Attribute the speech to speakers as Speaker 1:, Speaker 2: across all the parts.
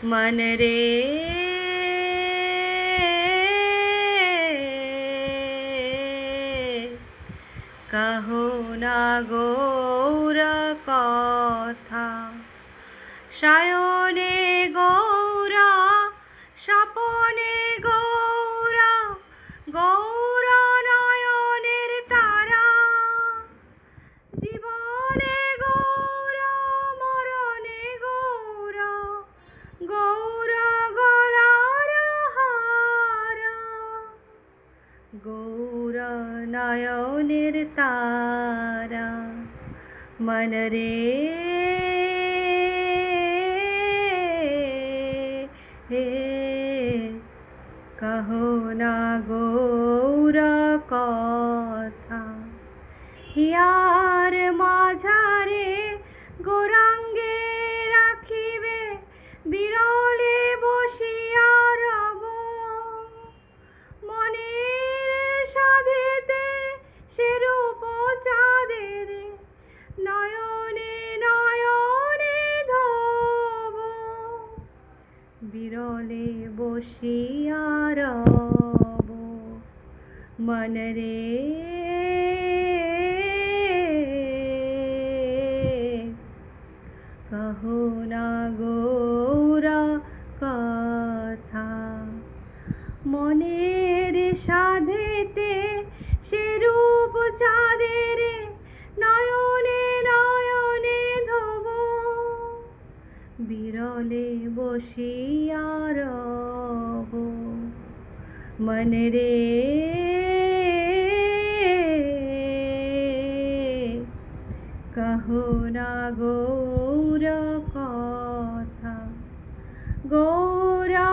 Speaker 1: মন রে কহো না গৌর কথা সায়নে নয়নের তারা মন রে। হে কহো না গৌরা কথা। হিয়ার মাঝারে গোরাঙ্গে রাখিবে বিরলে বসিয়া রব মন রে। কহো না গৌরা কথা। মনের সাধেতে সেরূপ চাঁদের বসিয়া রব মন রে। কহো না গৌর কথা। গৌরা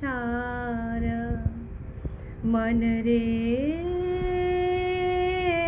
Speaker 1: সারা। মন রে